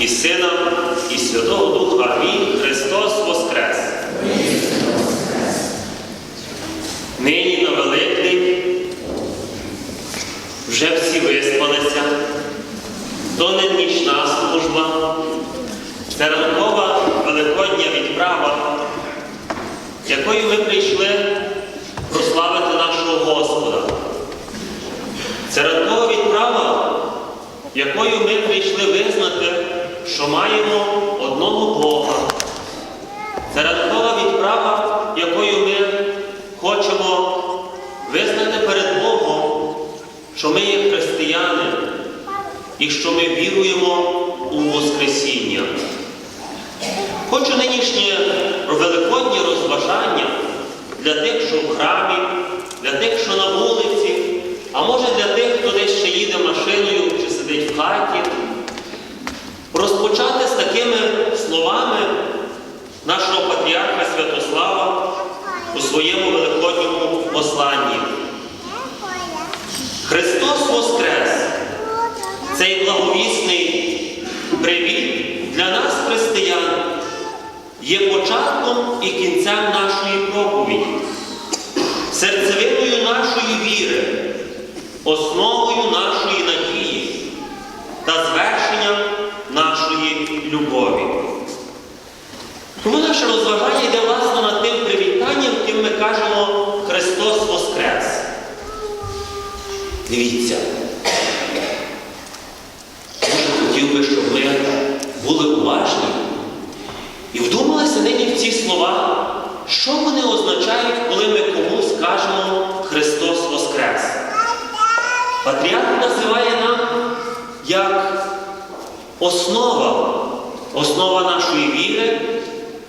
і Сина, і Святого Духа. Амінь. Христос Воскрес! Нині на Великдень вже всі виспалися, то не нічна служба, це ранкова великодня відправа, якою ми прийшли прославити нашого Господа. Це ранкова відправа, якою ми прийшли визнати, що маємо одного Бога. Це ранкова відправа, якою ми хочемо визнати перед Богом, що ми є християни і що ми віруємо у Воскресіння. Хочу нинішнє великоднє розважання для тих, що в храмі, для тих, що на вулиці, а може для тих, хто десь ще їде машиною чи сидить в хаті, розпочати з такими словами нашого патріарха Святослава у своєму великодньому посланні. Христос Воскрес! Цей благовісний привіт для нас, християн, є початком і кінцем нашої проповіді, серцевиною нашої віри, основою нашої надії та звершенням любові. Тому наше розважання йде власне над тим привітанням, яким ми кажемо Христос Воскрес. Дивіться. Дуже хотів би, щоб ми були уважні і вдумалися нині в ці слова, що вони означають, коли ми комусь кажемо Христос Воскрес. Патріарх називає нам як основа, основа нашої віри,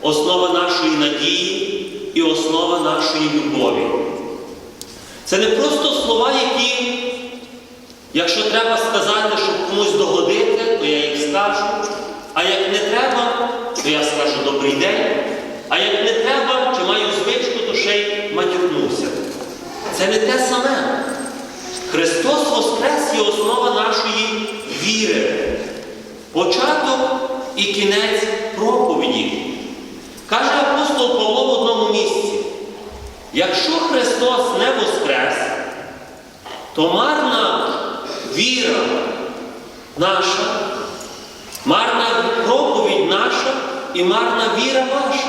основа нашої надії і основа нашої любові. Це не просто слова, які Якщо треба сказати, щоб комусь догодити, то я їх скажу. А як не треба, то я скажу добрий день. А як не треба, чи маю звичку, то ще й матюкнуся. Це не те саме. Христос Воскрес є основа нашої віри. Початок і кінець проповіді. Каже апостол Павло в одному місці. Якщо Христос не воскрес, то марна віра наша, марна проповідь наша і марна віра ваша.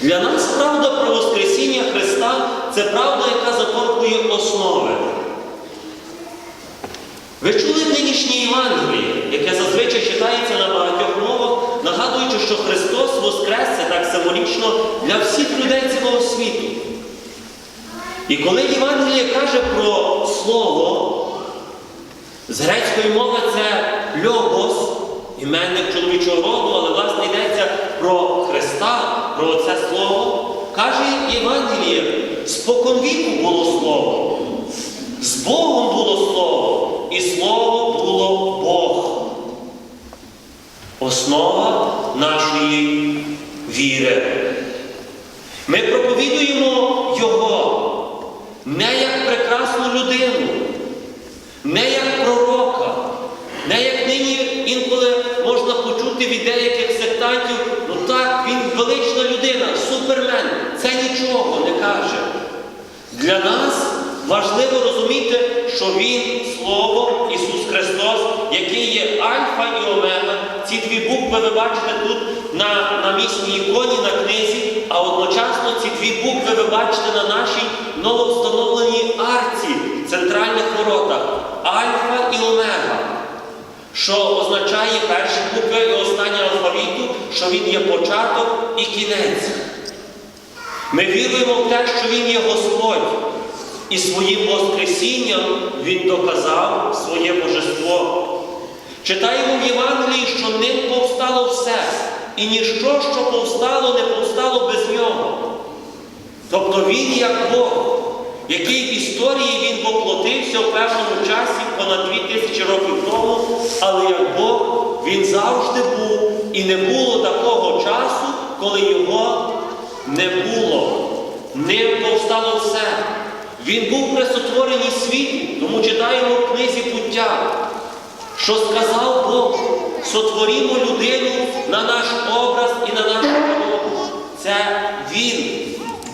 Для нас правда про Воскресіння Христа це правда, яка заторкує основи. Ви чули нинішнє Євангеліє, яке зазвичай читається на багатьох мовах, нагадуючи, що Христос Воскрес це так символічно для всіх людей цілого світу. І коли Євангеліє каже про слово, з грецької мови це льогос, іменник чоловічого роду, але власне йдеться про Христа, про це слово, каже Євангеліє, споконвіку було слово, з Богом Основа нашої віри. Ми проповідуємо Його не як прекрасну людину, не як пророка, не як нині інколи можна почути від деяких сектантів, ну так, він велична людина, супермен. Це нічого не каже. Для нас важливо розуміти, що Він Слово Ісус Христос, який є Альфа і Омега. Ці дві букви ви бачите тут на, на місній іконі, на книзі, а одночасно ці дві букви ви бачите на нашій нововстановленій арці, центральних воротах. Альфа і Омега. Що означає перші букви і останнє алфавіту, що він є початок і кінець. Ми віруємо в те, що Він є Господь, і своїм Воскресінням Він доказав своє божество. Читаємо в Євангелії, що ним повстало все, і ніщо, що повстало, не повстало без нього. Тобто Він як Бог, який в історії Він воплотився в певному часі понад дві тисячі років тому, але як Бог Він завжди був і не було такого часу, коли його не було. Ним повстало все. Він був при сотворенні світу, тому читаємо в книзі буття, що сказав Бог. сотворімо людину на наш образ і на нашу подобу. Це він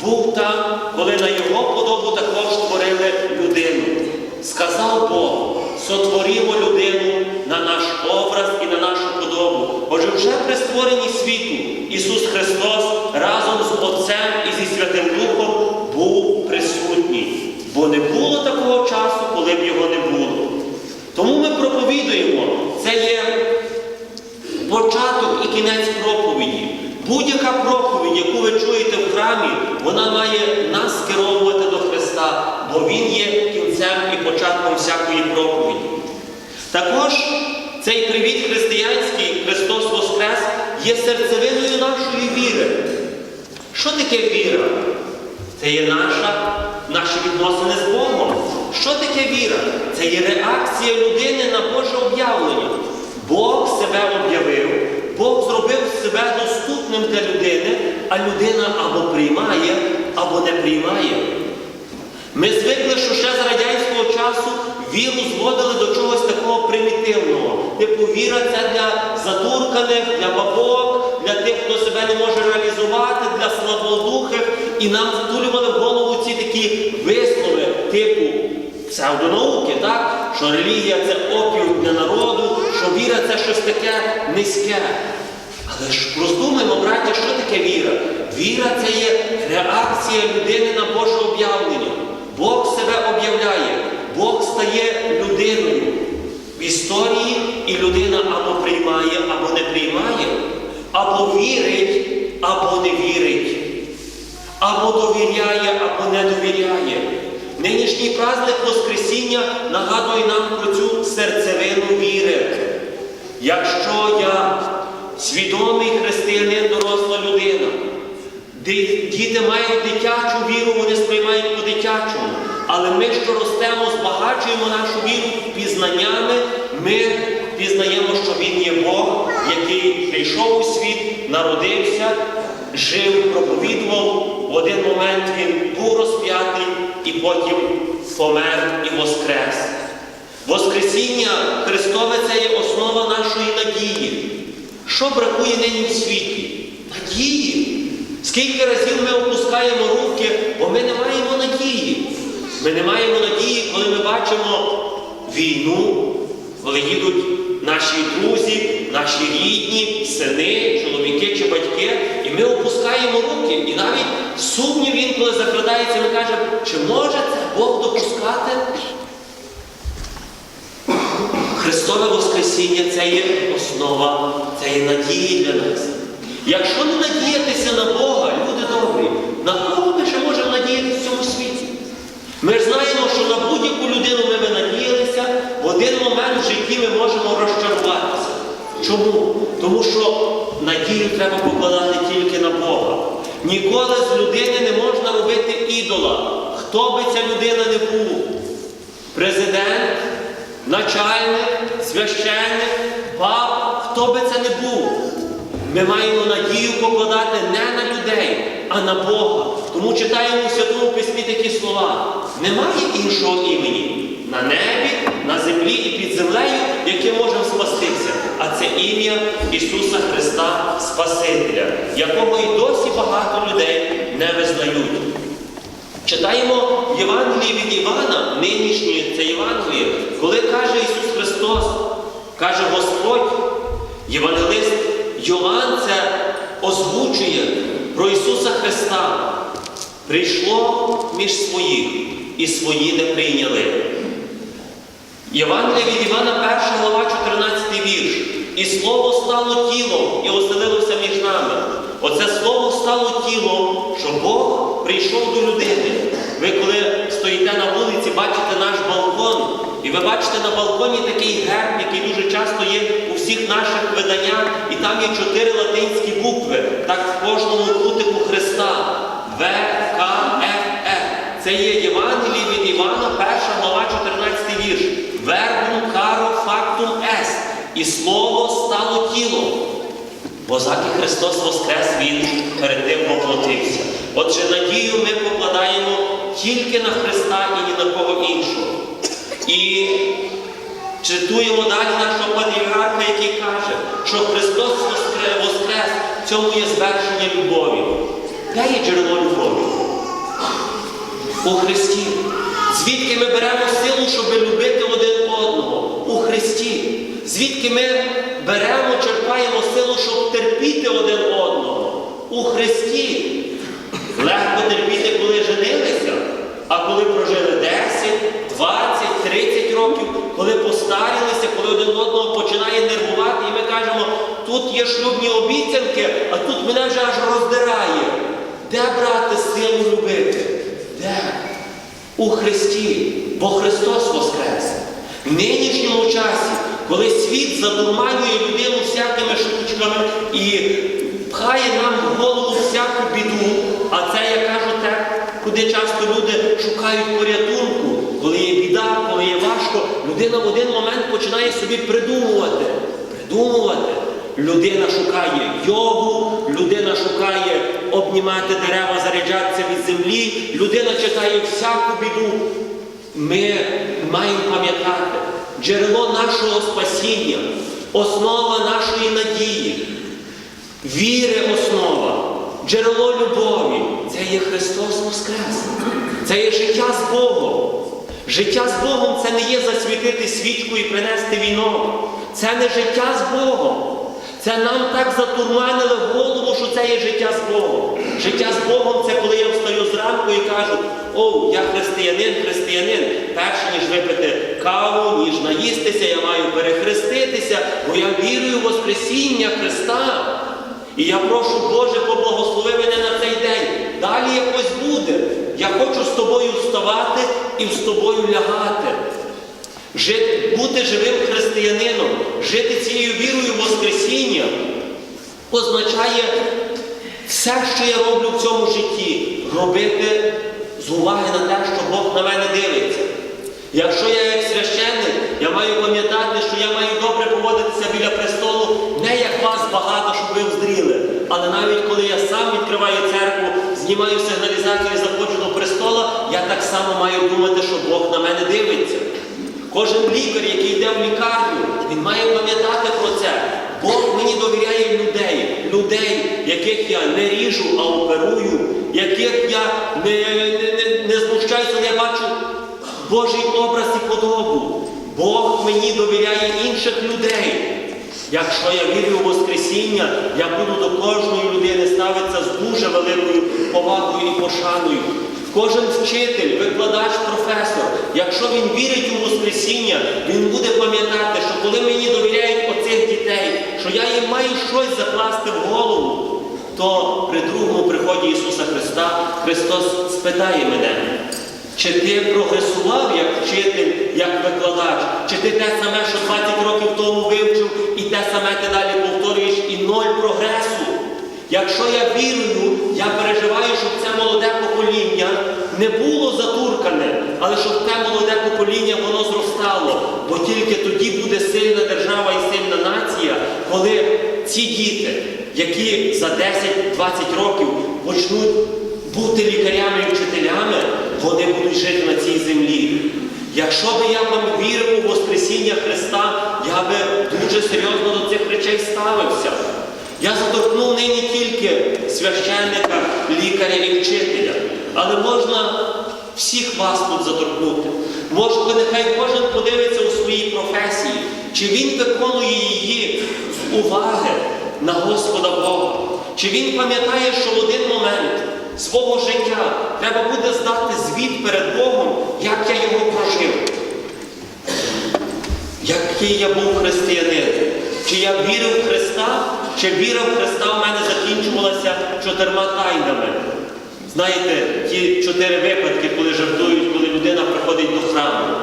був там, коли на його подобу також створили людину. Сказав Бог, сотворімо людину на наш образ і на нашу подобу. Отже, вже при створенні світу Ісус Христос разом з Отцем і зі Святим Духом був присутній. Бо не було такого часу, коли б його не було. Тому ми проповідуємо, це є початок і кінець проповіді. Будь-яка проповідь, яку ви чуєте в храмі, вона має нас скеровувати до Христа, бо Він є кінцем і початком всякої проповіді. Також цей привіт християнський Христос Воскрес є серцевиною нашої віри. Що таке віра? Це є наша, наші відносини з Богом. Що таке віра? Це є реакція людини на Боже об'явлення. Бог себе об'явив, Бог зробив себе доступним для людини, а людина або приймає, або не приймає. Ми звикли, що ще з радянського часу віру зводили до чогось такого примітивного. Типу віра це для задурканих, для бабок, для тих, хто себе не може реалізувати, для слабодухих. І нам втулювали в голову ці такі вислови, типу псевдонауки, так? що релігія це опіум для народу, що віра це щось таке низьке. Але ж роздумаймо, браття, що таке віра? Віра це є реакція людини на Боже об'явлення. Бог себе об'являє, Бог стає людиною в історії, і людина або приймає, або не приймає, або вірить, або не вірить, або довіряє, або не довіряє. Нинішній праздник Воскресіння нагадує нам про цю серцевину віри. Якщо я свідомий християнин, доросла людина, діти мають дитячу віру, вони сприймають по-дитячому. Але ми, що ростемо, збагачуємо нашу віру пізнаннями, ми пізнаємо, що Він є Бог, який прийшов у світ, народився, жив, проповідував. В один момент Він був розп'ятий і потім помер і воскрес. Воскресіння Христове це є основа нашої надії. Що бракує нині в світі? Надії. Скільки разів ми опускаємо руки, бо ми не маємо надії. Ми не маємо надії, коли ми бачимо війну, коли їдуть наші друзі, наші рідні, сини, чоловіки чи батьки, і ми опускаємо руки. І навіть сумнів інколи закрадається, ми кажемо, чи може це Бог допускати? Христове Воскресіння це є основа, це є надії для нас. Якщо не надіятися на Бога, люди добрі, на кого ми ще можемо надіятися в цьому світі? Ми ж знаємо, що на будь-яку людину ми би надіялися, в один момент в житті ми можемо розчаруватися. Чому? Тому що надію треба покладати тільки на Бога. Ніколи з людини не можна робити ідола, хто би ця людина не був. Президент, начальник, священник, пап, хто би це не був. Ми маємо надію покладати не на людей, а на Бога. Тому читаємо у Святому Письмі такі слова. Немає іншого імені на небі, на землі і під землею, яким можемо спастися. А це ім'я Ісуса Христа Спасителя, якого і досі багато людей не визнають. Читаємо Євангеліє від Івана, нинішнє це Євангеліє, коли каже Ісус Христос, каже Господь, Євангелист Йоанн це озвучує про Ісуса Христа. Прийшло між своїх, і свої не прийняли. Євангелія від Івана, 1 глава, 14 вірш. І слово стало тілом і оселилося між нами. Оце слово стало тілом, що Бог прийшов до людини. Ви коли стоїте на вулиці, бачите наш балкон, і ви бачите на балконі такий герб, який дуже часто є у всіх наших виданнях, і там є чотири латинські букви, так в кожному кутику Христа. В, К, Ф, Е. Це є Євангеліє від Івана, 1 глава, 14 вірш. Вербум каро фактум ест. І слово стало тілом. Бо заки Христос Воскрес, Він перед тим поплатився. Отже, надію ми покладаємо тільки на Христа і ні на кого іншого. І читуємо далі нашого патріарха, який каже, що Христос Воскрес, в цьому є звершення любові. Де є джерело любові? У Христі. Звідки ми беремо силу, щоб любити один одного? У Христі. Звідки ми беремо, черпаємо силу, щоб терпіти один одного? У Христі. Легко терпіти, коли женилися, а коли прожили 10, 20, 30 років, коли постарілися, коли один одного починає нервувати, і ми кажемо, тут є шлюбні обіцянки, а тут мене вже аж роздирає. Де брати силу любити? Де? У Христі, бо Христос Воскрес. В нинішньому часі, коли світ задурманює людину всякими штучками і пхає нам в голову всяку біду, а це, я кажу, те, куди часто люди шукають порятунку, людина в один момент починає собі придумувати. Придумувати. Людина шукає йогу, людина шукає обнімати дерева, заряджатися від землі, людина читає всяку біду. Ми маємо пам'ятати джерело нашого спасіння, основа нашої надії, віри основа, джерело любові це є Христос Воскрес. Це є життя з Богом. Життя з Богом це не є засвітити свічку і принести вінок. Це не життя з Богом. Це нам так затурманили в голову, що це є життя з Богом. Життя з Богом це коли я встаю зранку і кажу, о, я християнин, християнин. Перше, ніж випити каву, ніж наїстися, я маю перехреститися, бо я вірую в Воскресіння Христа. І я прошу, Боже, поблагослови мене на цей день. Далі якось буде. Я хочу з тобою вставати і з тобою лягати. Жити, бути живим християнином, жити цією вірою в Воскресіння означає все, що я роблю в цьому житті, робити з уваги на те, що Бог на мене дивиться. Якщо я як священник, я маю пам'ятати, що я маю добре поводитися біля престолу, не як вас багато, щоб ви вздріли, але навіть коли я сам відкриваю церкву, знімаю сигналізацію і заходжу до престола, я так само маю думати, що Бог на мене дивиться. Кожен лікар, який йде в лікарню, він має пам'ятати про це. Бог мені довіряє людей, людей, яких я не ріжу, а оперую, яких я не, не, не, не знущаюся, я бачу Божий образ і подобу. Бог мені довіряє інших людей. Якщо я вірю у Воскресіння, я буду до кожної людини ставитися з дуже великою повагою і пошаною. Кожен вчитель, викладач, професор, якщо він вірить у Воскресіння, він буде пам'ятати, що коли мені довіряють оцих дітей, що я їм маю щось закласти в голову, то при другому приході Ісуса Христа Христос спитає мене, чи ти прогресував як вчитель, як викладач, чи ти те саме, що 20 років тому вивчив, і те саме ти далі повторюєш, і ноль прогресу. Якщо я вірую, я переживаю, щоб це молоде покоління не було затуркане, але щоб те молоде покоління воно зростало. Бо тільки тоді буде сильна держава і сильна нація, коли ці діти, які за 10-20 років почнуть бути лікарями і вчителями, вони будуть жити на цій землі. Якщо би я вам вірив у Воскресіння Христа, я би дуже серйозно до цих речей ставився. Я заторкнув нині тільки священника, лікаря і вчителя, але можна всіх вас тут заторкнути. Може, нехай кожен подивиться у своїй професії, чи він виконує її з уваги на Господа Бога, чи він пам'ятає, що в один момент свого життя треба буде здати звіт перед Богом, як я його прожив. Який я був християнин, чи я вірив в Христа, чи віра в Христа в мене закінчувалася чотирма тайнами. Знаєте, ті чотири випадки, коли жартують, коли людина приходить до храму.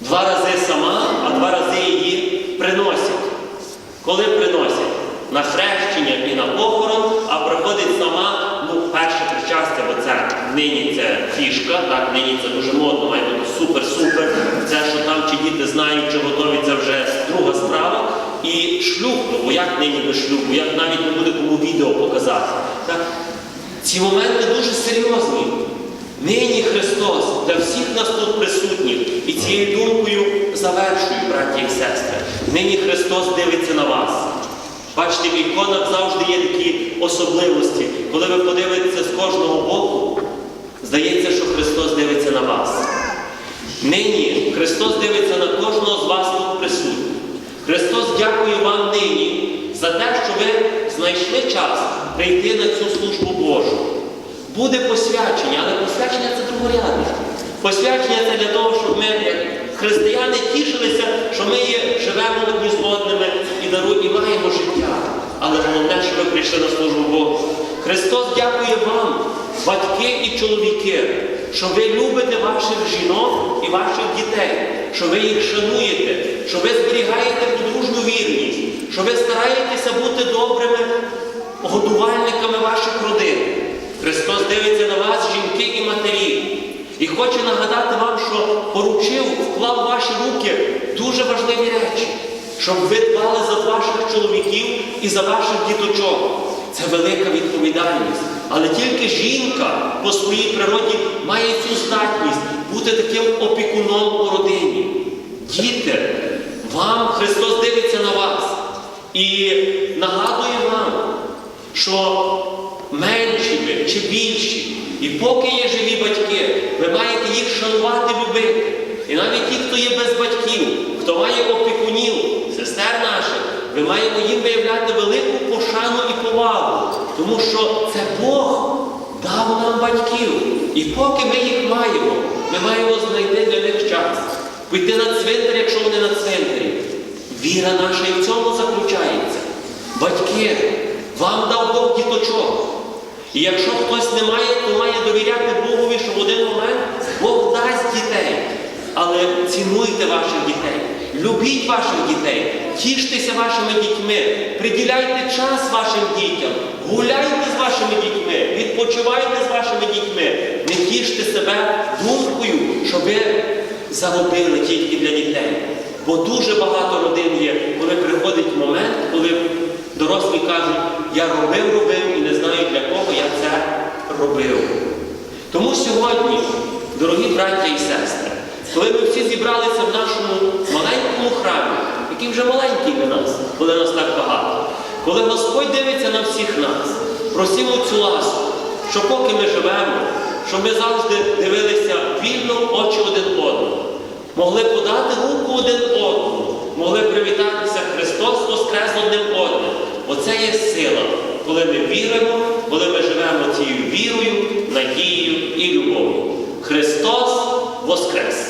Два рази сама, а два рази її приносять. Коли приносять? На хрещення і на похорон, а приходить сама, ну, перше причастя, бо це нині це фішка, так, нині це дуже модно, має бути супер-супер. Це, що там чи діти знають, чи готові, це вже друга справа. І шлюб, ну, бо як нині без шлюбу, як навіть не буде кому відео показати. Так? Ці моменти дуже серйозні. Нині Христос для всіх нас тут присутніх. І цією думкою завершую, браті і сестри. Нині Христос дивиться на вас. Бачите, в іконах завжди є такі особливості. Коли ви подивитеся з кожного боку, здається, що Христос дивиться на вас. Нині Христос дивиться на кожного з вас тут присутніх. Христос дякує вам нині за те, що ви знайшли час прийти на цю службу Божу. Буде посвячення, але посвячення це другорядне. Посвячення це для того, щоб ми, християни, тішилися, що ми є, живемо одні з і даруємо, і маємо життя. Але головне, що ви прийшли на службу Богу. Христос дякує вам, батьки і чоловіки, що ви любите ваших жінок і ваших дітей, що ви їх шануєте, що ви зберігаєте подружню вірність, що ви стараєтеся бути добрими годувальниками ваших родин. Христос дивиться на вас, жінки і матері, і хоче нагадати вам, що поручив, вклав в ваші руки дуже важливі речі, щоб ви дбали за ваших чоловіків і за ваших діточок. Це велика відповідальність. Але тільки жінка по своїй природі має цю здатність бути таким опікуном у родині. Діти, вам Христос дивиться на вас і нагадує вам, що менші ви чи більші, і поки є живі батьки, ви маєте їх шанувати, любити. І навіть ті, хто є без батьків, хто має опікунів, сестер наших, ми маємо їм виявляти велику пошану і повагу, тому що це Бог дав нам батьків. І поки ми їх маємо, ми маємо знайти для них час. Піти на цвинтар, якщо вони на цвинтарі. Віра наша і в цьому заключається. Батьки, вам дав Бог діточок. І якщо хтось не має, то має довіряти Богові, що в один момент Бог дасть дітей. Але цінуйте ваших дітей, любіть ваших дітей, тіштеся вашими дітьми, приділяйте час вашим дітям, гуляйте з вашими дітьми, відпочивайте з вашими дітьми, не тіште себе думкою, що ви заробили тільки для дітей. Бо дуже багато родин є, коли приходить момент, коли дорослі кажуть, я робив, робив не знаю для кого я це робив. Тому сьогодні, дорогі браття і сестри, коли ми всі зібралися в нашому маленькому храмі, який вже маленький для нас, коли нас так багато, коли Господь дивиться на всіх нас, просимо цю ласку, що поки ми живемо, щоб ми завжди дивилися вільно в очі один одного, могли подати руку один одному, могли привітатися Христос Воскрес одним одним. Оце є сила, коли ми віримо, коли ми живемо цією вірою, надією і любов'ю. Христос Воскрес!